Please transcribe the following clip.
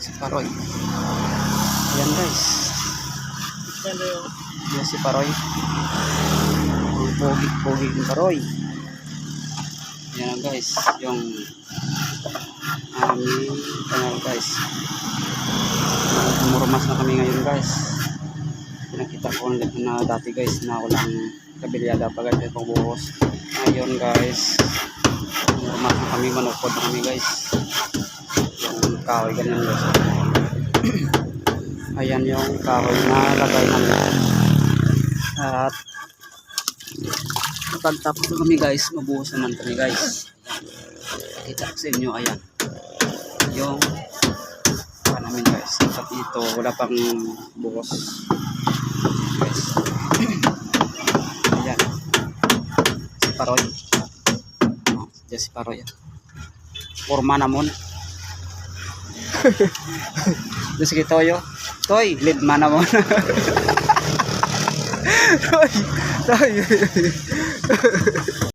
Si Paroy. Ayan guys. Yan si Paroy. Ang pogi-pogi ni Paroy. Yan guys. Yung aming kanal guys. Murmas na kami ngayon guys. Pinakita ko na dati guys na walang kabilyada pa guys. Itong buhos. Ngayon guys. Murmas na kami. Manukod na kami guys. Kahoy ganyan guys. Ayan yung kahoy na lagay namin. At pagtapos na kami guys, mabuhos naman kami guys. Kita sa inyo, ayan. Yung pa namin guys. At ito, wala pang buhos. Guys. ayan. Si Paroy. Oh, yan si Paroy. Forma namon. Doon si Toyo. Toy, lead man namon. Toy, Toy.